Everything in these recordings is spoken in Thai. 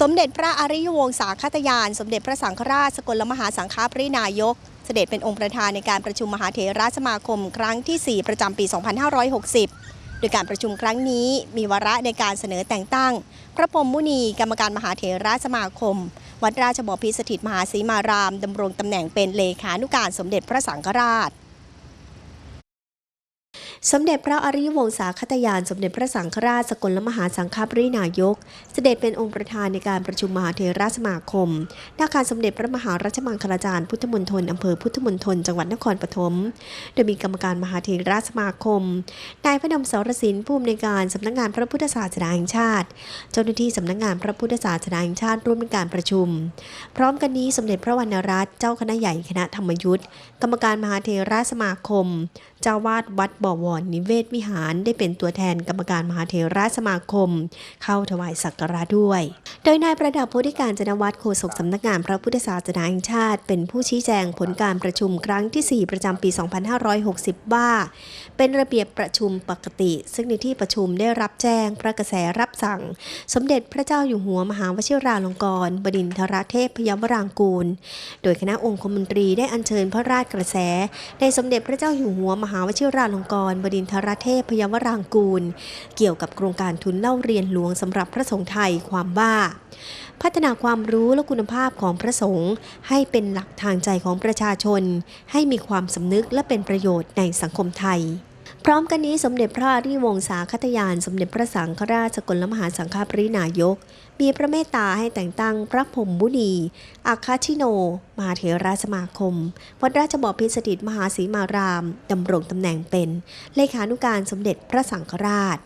สมเด็จพระอริยวงศาคตยาน สมเด็จพระสังฆราชสกลมหาสังฆปรินายก เสด็จเป็นองค์ประธานในการประชุมมหาเถรสมาคมครั้งที่ 4 ประจำปี 2560 โดยการประชุมครั้งนี้มีวาระในการเสนอแต่งตั้ง พระพรหมมุนีกรรมการมหาเถรสมาคม วัดราชบพิสถิตมหาสีมารามดำรงตำแหน่งเป็นเลขานุการสมเด็จพระสังฆราช สมเด็จพระอริยวงศาคตยาน สมเด็จพระสังฆราชสกลมหาสังฆปรินายก เสด็จเป็นองค์ประธานในการประชุมมหาเถราสมาคมณอาคารสมเด็จพระมหารัชมังคลาจารย์พุทธมณฑลอำเภอพุทธมณฑลจังหวัดนครปฐม โดยมีกรรมการมหาเถราสมาคม นายพนมสรสินผู้อำนวยการสำนักงานพระพุทธศาสนาแห่งชาติ เจ้าหน้าที่สำนักงานพระพุทธศาสนาแห่งชาติร่วมในการประชุม พร้อมกันนี้สมเด็จพระวรรณรัตน์เจ้าคณะใหญ่คณะธรรมยุทธ์กรรมการมหาเถราสมาคม เจ้าวาดวัดบวรนิเวศวิหารได้เป็นตัวแทนกรรมการมหาเถรสมาคม เข้าถวายสักการะด้วย โดยนายประดับโพธิการจนวัฒน์โฆษกสำนักงานพระพุทธศาสนาแห่งชาติ เป็นผู้ชี้แจงผลการประชุมครั้งที่ 4 ประจำปี 2560 ว่า เป็นระเบียบประชุมปกติ ซึ่งในที่ประชุมได้รับแจ้งพระกระแสรับสั่ง สมเด็จพระเจ้าอยู่หัวมหาวชิราลงกรณบดินทรเทพพยาวรางกูล โดยคณะองคมนตรีได้อัญเชิญพระราชกระแสในสมเด็จพระเจ้าอยู่หัวมหาหาวชิราลงกรณบดินทรเทพพยาวรางกูล เกี่ยวกับโครงการทุนเล่าเรียนหลวงสำหรับพระสงฆ์ไทยความว่าพัฒนาความรู้และคุณภาพของพระสงฆ์ให้เป็นหลักทางใจของประชาชน ให้มีความสำนึกและเป็นประโยชน์ในสังคมไทย พร้อมกันนี้สมเด็จพระอริวงศาคตยาน สมเด็จพระสังฆราชสกลมหาสังฆปรินายก มีพระเมตตาให้แต่งตั้งพระพรมมุนีอาคาชิโน มหาเถรสมาคม วัดราชบพิตรสถิตมหาสีมาราม ดำรงตำแหน่งเป็น เลขานุการสมเด็จพระสังฆราช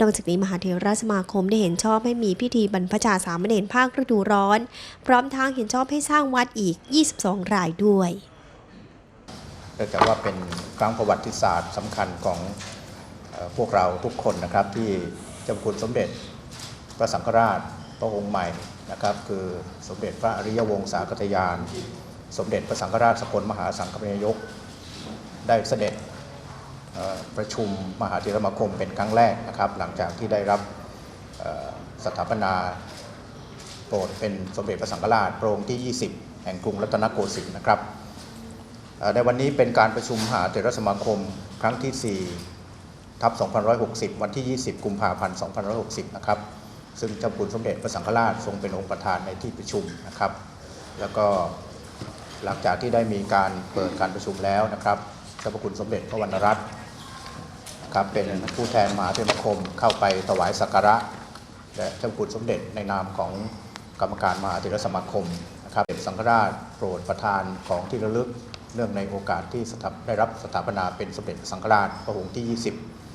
นอกจากนี้มหาเถรสมาคมได้เห็นชอบให้มีพิธีบรรพชาสามเณรภาคฤดูร้อน พร้อมทั้งเห็นชอบให้สร้างวัดอีก 22 รายด้วย เนื่องจากว่าเป็นครั้งประวัติศาสตร์สำคัญของพวกเราทุกคนนะครับ ที่เจ้าคุณสมเด็จพระสังฆราชพระองค์ใหม่นะครับ คือสมเด็จพระอริยวงศาคตยาน สมเด็จพระสังฆราชสกลมหาสังฆปนายกได้เสด็จประชุมมหาเถรสมาคมเป็นครั้งแรกนะครับ หลังจากที่ได้รับสถาปนาโปรดเป็นสมเด็จพระสังฆราชพระองค์ที่ 20 แห่งกรุงรัตนโกสินทร์นะครับ ในวันนี้เป็นการประชุมมหาเถรสมาคมครั้งที่4ทับ2560 วันที่ 20 กุมภาพันธ์2560 นะครับ ซึ่งเจ้าคุณสมเด็จพระสังฆราชทรงเป็นองค์ประธานในที่ประชุมนะครับ แล้วก็หลังจากที่ได้มีการเปิดการประชุมแล้วนะครับเจ้าพระคุณสมเด็จพระวรรณรัตน์ครับเป็นผู้แทนมหาเถรสมาคมเข้าไปถวายสักการะและเจ้าคุณสมเด็จในนามของกรรมการมหาเถรสมาคมนะครับเป็นสังฆราชโปรดประทานของที่ระลึก เนื่องในโอกาสที่สถาปได้รับสถาปนาเป็นสมเด็จสังฆราชพระองค์ที่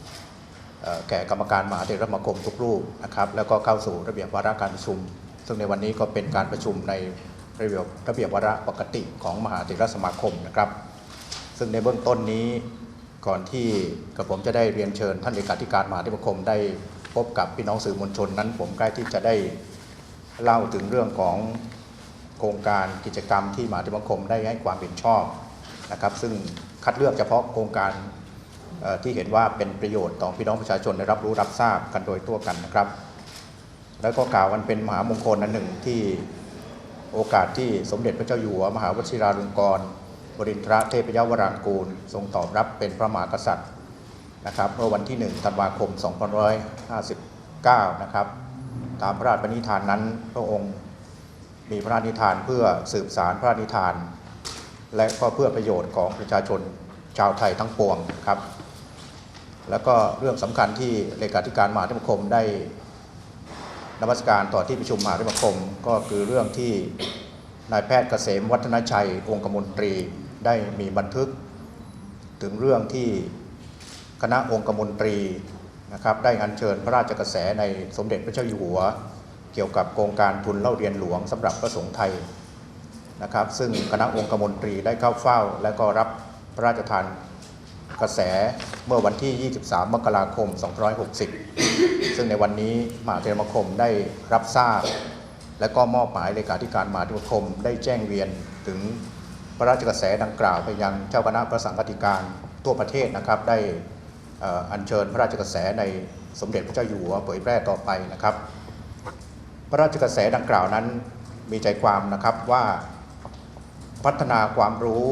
20 แก่กรรมการมหาเถรสมาคมทุกรูปนะครับแล้วก็เข้าสู่ระเบียบวาระการประชุม ซึ่งในวันนี้ก็เป็นการประชุมในระเบียบระเบียบวาระปกติของมหาเถรสมาคมนะครับ ซึ่งในเบื้องต้นนี้ก่อนที่กระผมจะได้เรียนเชิญท่านเลขาธิการมหาเถรสมาคมได้พบกับพี่น้องสื่อมวลชนนั้น ผมใกล้ที่จะได้เล่าถึงเรื่องของโครงการกิจกรรมที่มหาเถรสมาคมได้ให้ความเห็นชอบ นะครับ ซึ่งคัดเลือกเฉพาะโครงการที่เห็นว่าเป็นประโยชน์ต่อพี่น้องประชาชนได้รับรู้รับทราบกันโดยทั่วกันนะครับ แล้วก็กล่าวกันเป็นมหามงคลอันหนึ่งที่โอกาสที่สมเด็จพระเจ้าอยู่หัวมหาวชิราลงกรณบรินทรเทพยวรางกูล ทรงตอบรับเป็นพระมหากษัตริย์นะครับเมื่อวันที่ 1 ธันวาคม 2559 นะครับ ตามพระราชปณิธานนั้นพระองค์มีพระราชนิทานเพื่อสืบสารพระราชนิทาน และก็เพื่อประโยชน์ของประชาชนชาวไทยทั้งปวงครับ แล้วก็เรื่องสำคัญที่เลขาธิการมหาเถรสมคมได้นมัสการต่อที่ประชุมมหาเถรสมคมก็คือเรื่องที่นายแพทย์เกษมวัฒนชัยองคมนตรีได้มีบันทึก ถึงเรื่องที่คณะองคมนตรีนะครับได้อัญเชิญพระราชกระแสในสมเด็จพระเจ้าอยู่หัว เกี่ยวกับโครงการทุนเล่าเรียนหลวงสำหรับพระสงฆ์ไทย นะครับ ซึ่งคณะองคมนตรีได้เข้าเฝ้า และก็รับพระราชทานกระแสเมื่อวันที่ 23 มกราคม 260 ซึ่งในวันนี้มหาเทรมคมได้รับทราบ และก็มอบหมายเลขาธิการมหาเทรมคมได้แจ้งเวียนถึงพระราชกระแสดังกล่าวไปยังเจ้าคณะพระสังฆาธิการทั่วประเทศนะครับ ได้อัญเชิญพระราชกระแสในสมเด็จพระเจ้าอยู่หัวเผยแพร่ต่อไปนะครับ พระราชกระแสดังกล่าวนั้นมีใจความนะครับว่า พัฒนาความรู้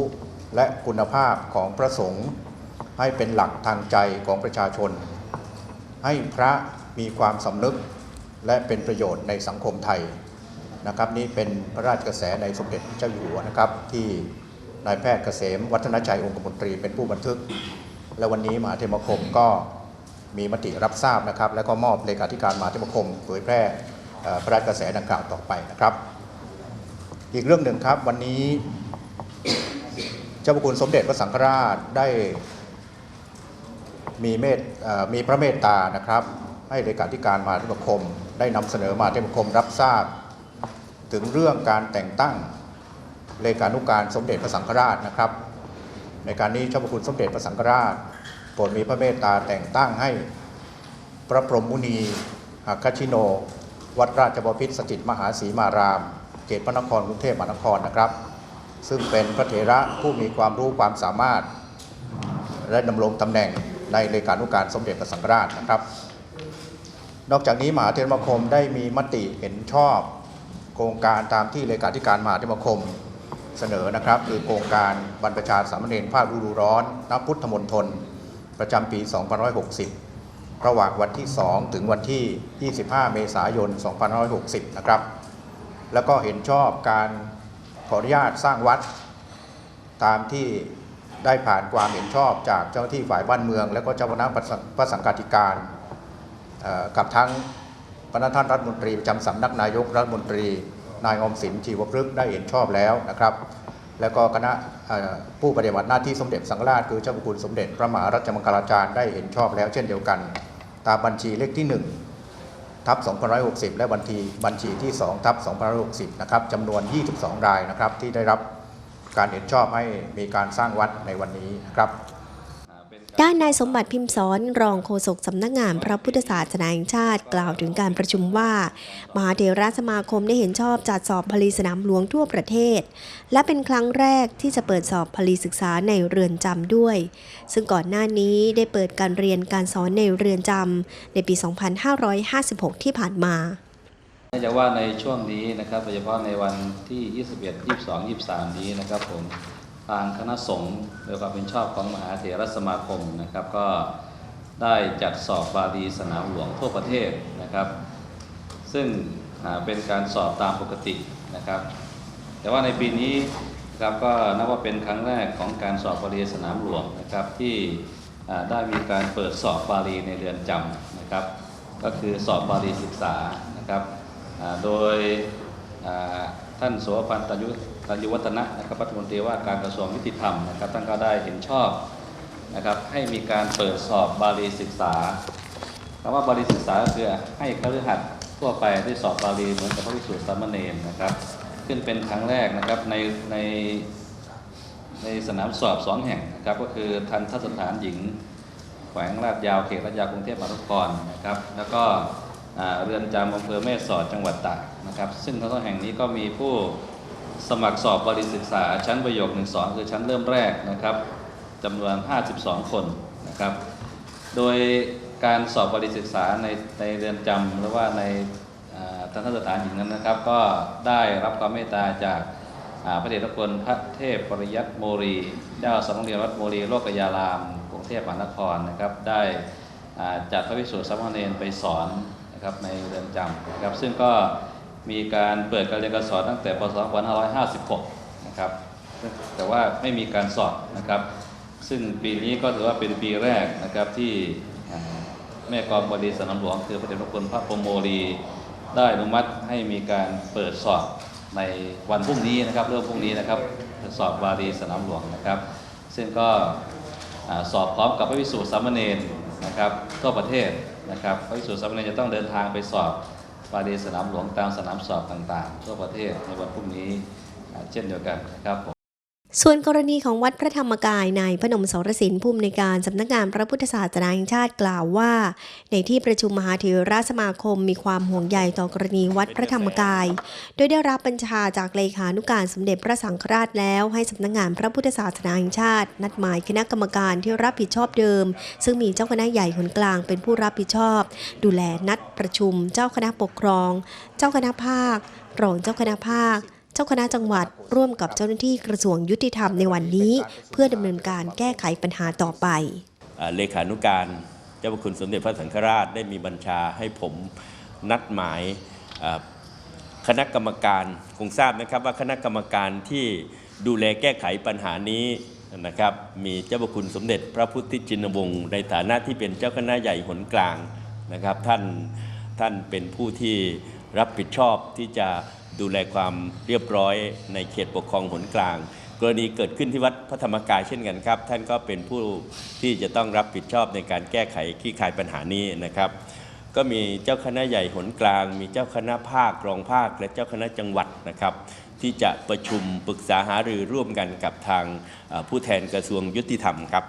และคุณภาพของพระสงฆ์ให้เป็นหลักทางใจของประชาชน ให้พระมีความสำนึกและเป็นประโยชน์ในสังคมไทยนะครับนี่เป็นพระราชกระแสในสมเด็จเจ้าอยู่หัวนะครับ ที่นายแพทย์เกษมวัฒนชัยองคมนตรีเป็นผู้บันทึก และวันนี้มหาเทมคมก็มีมติรับทราบนะครับ แล้วก็มอบเลขาธิการมหาเทมคมเผยแพร่พระราชกระแสดังกล่าวต่อไปนะครับ อีกเรื่องหนึ่งครับวันนี้ เจ้าพระคุณสมเด็จพระสังฆราชได้มีเมตมีพระเมตตานะครับ ให้เลขาธิการมหาเทพคม ได้นำเสนอมหาเทพคมรับทราบ ถึงเรื่องการแต่งตั้งเลขานุการสมเด็จพระสังฆราชนะครับ ในการนี้เจ้าพระคุณสมเด็จพระสังฆราชโปรดมีพระเมตตาแต่งตั้งให้พระพรหมมุนีอัคคชิโน วัดราชบพิตรสถิตมหาศรีมาราม เขตพระนครกรุงเทพมหานครนะครับ ซึ่งเป็นพระเถระผู้มีความรู้ความสามารถ และดำรงตำแหน่งในเลขานุการสมเด็จพระสังฆราชนะครับ นอกจากนี้มหาเทรมคมได้มีมติเห็นชอบโครงการตามที่เลขาธิการมหาเทรมคมเสนอนะครับ คือโครงการบรรพชาสามเณรภาคฤดูร้อนนับพุทธมณฑลประจำปี 2560 ระหว่างวันที่ 2 ถึงวันที่ 25 เมษายน 2560 นะครับ แล้วก็เห็นชอบการ ออนุญาตสร้างวัด ตามที่ได้ผ่านความเห็นชอบจากเจ้าหน้าที่ฝ่ายบ้านเมือง และก็เจ้าคณะพระสังฆาธิการกับทั้งพระท่านรัฐมนตรีประจำสำนักนายกรัฐมนตรี นายอมสินชีวพฤกษ์ได้เห็นชอบแล้วนะครับ แล้วก็คณะผู้ปฏิบัติหน้าที่สมเด็จสังฆราชคือเจ้าพระคุณสมเด็จพระมหารัชมังคลาจารย์ได้เห็นชอบแล้วเช่นเดียวกัน ตามบัญชีเลขที่ 1 ทับ2560 และบัญชีบัญชีที่2ทับ2560 นะครับจำนวน 22 รายนะครับที่ได้รับการเห็นชอบให้มีการสร้างวัดในวันนี้นะครับ ด้านนายสมบัติพิมพ์สอนรองโฆษกสำนักงานพระพุทธศาสนาแห่งชาติ กล่าวถึงการประชุมว่า มหาเถรสมาคมได้เห็นชอบจัดสอบพลีสนามหลวงทั่วประเทศ และเป็นครั้งแรกที่จะเปิดสอบพลีศึกษาในเรือนจำด้วย ซึ่งก่อนหน้านี้ได้เปิดการเรียนการสอนในเรือนจำในปี 2556 ที่ผ่านมาเนื่องจากว่าในช่วงนี้นะครับโดยเฉพาะในวันที่ 21 22 23 นี้นะครับผม ทางคณะสงฆ์โดยความเป็นชอบของมหาเถรสมาคมนะครับก็ได้จัดสอบบาลีสนามหลวงทั่วประเทศนะครับ ซึ่งเป็นการสอบตามปกตินะครับ แต่ว่าในปีนี้นะครับก็นับว่าเป็นครั้งแรกของการสอบบาลีสนามหลวงนะครับที่ได้มีการเปิดสอบบาลีในเรือนจำนะครับ ก็คือสอบบาลีศึกษานะครับโดยท่านโสพันตัญยุ ตัญยุวัฒนะนะครับรัฐมนตรีว่าการกระทรวงยุติธรรมนะครับท่านก็ได้เห็นชอบนะครับให้มีการเปิดสอบบาลีศึกษาคำว่าบาลีศึกษาก็คือให้คฤหัสถ์ทั่วไปได้สอบบาลีเหมือนกับพระภิกษุสามเณรนะครับขึ้นเป็นครั้งแรกนะครับในในในสนามสอบสองแห่งนะครับก็คือทันทสถานหญิง แขวงลาดยาวเขตลาดยาวกรุงเทพมหานครนะครับ แล้วก็เรือนจำอำเภอแม่สอดจังหวัดตากนะครับ ซึ่งทั้งสองแห่งนี้ก็มีผู้ สมัครสอบบริศึกษาชั้นประโยค1 2คือชั้นเริ่มแรกนะครับจำนวน 52 คนนะครับ โดยการสอบบริศึกษาในในเรือนจำหรือว่าในทันทสถานหญิงนั้นนะครับ ก็ได้รับความเมตตาจากาพระเดชพระคุณพระเทพปริยัตโมรี เจ้าสำนักเรียนวัดโมรีโลกยารามกรุงเทพมหานครนะครับ ได้จัดพระภิกษุสามเณรไปสอนนะครับในเรือนจำนะครับซึ่งก็ มีการเปิดการเรียนการสอนตั้งแต่ปศ2556 นะครับ แต่ว่าไม่มีการสอบนะครับ ซึ่งปีนี้ก็ถือว่าเป็นปีแรกนะครับที่แม่กองบดีสนามหลวงคือพระเดชพระคุณพระพรมโมลีได้อนุมัติให้มีการเปิดสอบในวันพรุ่งนี้นะครับ เริ่มพรุ่งนี้นะครับสอบบาลีสนามหลวงนะครับ ซึ่งก็สอบพร้อมกับพระวิสุทธิสามเณรนะครับทั่วประเทศนะครับ พระวิสุทธิสามเณรจะต้องเดินทางไปสอบ ปาลีสนามหลวงตามสนามสอบต่างๆ ทั่วประเทศในวันพรุ่งนี้เช่นเดียวกันนะครับผม ส่วนกรณีของวัดพระธรรมกายนายพนมสรสินภูมิในการสำนักงานพระพุทธศาสนาแห่งชาติกล่าวว่า ในที่ประชุมมหาเถรสมาคมมีความห่วงใยต่อกรณีวัดพระธรรมกาย โดยได้รับบัญชาจากเลขานุการสมเด็จพระสังฆราชแล้วให้สำนักงานพระพุทธศาสนาแห่งชาติ นัดหมายคณะกรรมการที่รับผิดชอบเดิม ซึ่งมีเจ้าคณะใหญ่หนกลางเป็นผู้รับผิดชอบ ดูแลนัดประชุม เจ้าคณะปกครอง เจ้าคณะภาครองเจ้าคณะภาค เจ้าคณะจังหวัดร่วมกับเจ้าหน้าที่กระทรวงยุติธรรมในวันนี้ เพื่อดำเนินการแก้ไขปัญหาต่อไป เลขานุการเจ้าพระคุณสมเด็จพระสังฆราชได้มีบัญชาให้ผมนัดหมายคณะกรรมการคงทราบนะครับว่าคณะกรรมการที่ดูแลแก้ไขปัญหานี้นะครับมีเจ้าพระคุณสมเด็จพระพุทธชินวงศ์ในฐานะที่เป็นเจ้าคณะใหญ่หนกลางนะครับท่านท่านเป็นผู้ที่รับผิดชอบที่จะ ดูแลความเรียบร้อยในเขตปกครองหนกลาง กรณีเกิดขึ้นที่วัดพระธรรมกายเช่นกันครับ ท่านก็เป็นผู้ที่จะต้องรับผิดชอบในการแก้ไขคลี่คลายปัญหานี้นะครับ ก็มีเจ้าคณะใหญ่หนกลาง มีเจ้าคณะภาครองภาค และเจ้าคณะจังหวัดนะครับที่จะประชุมปรึกษาหารือร่วมกันกับทางผู้แทนกระทรวงยุติธรรมครับ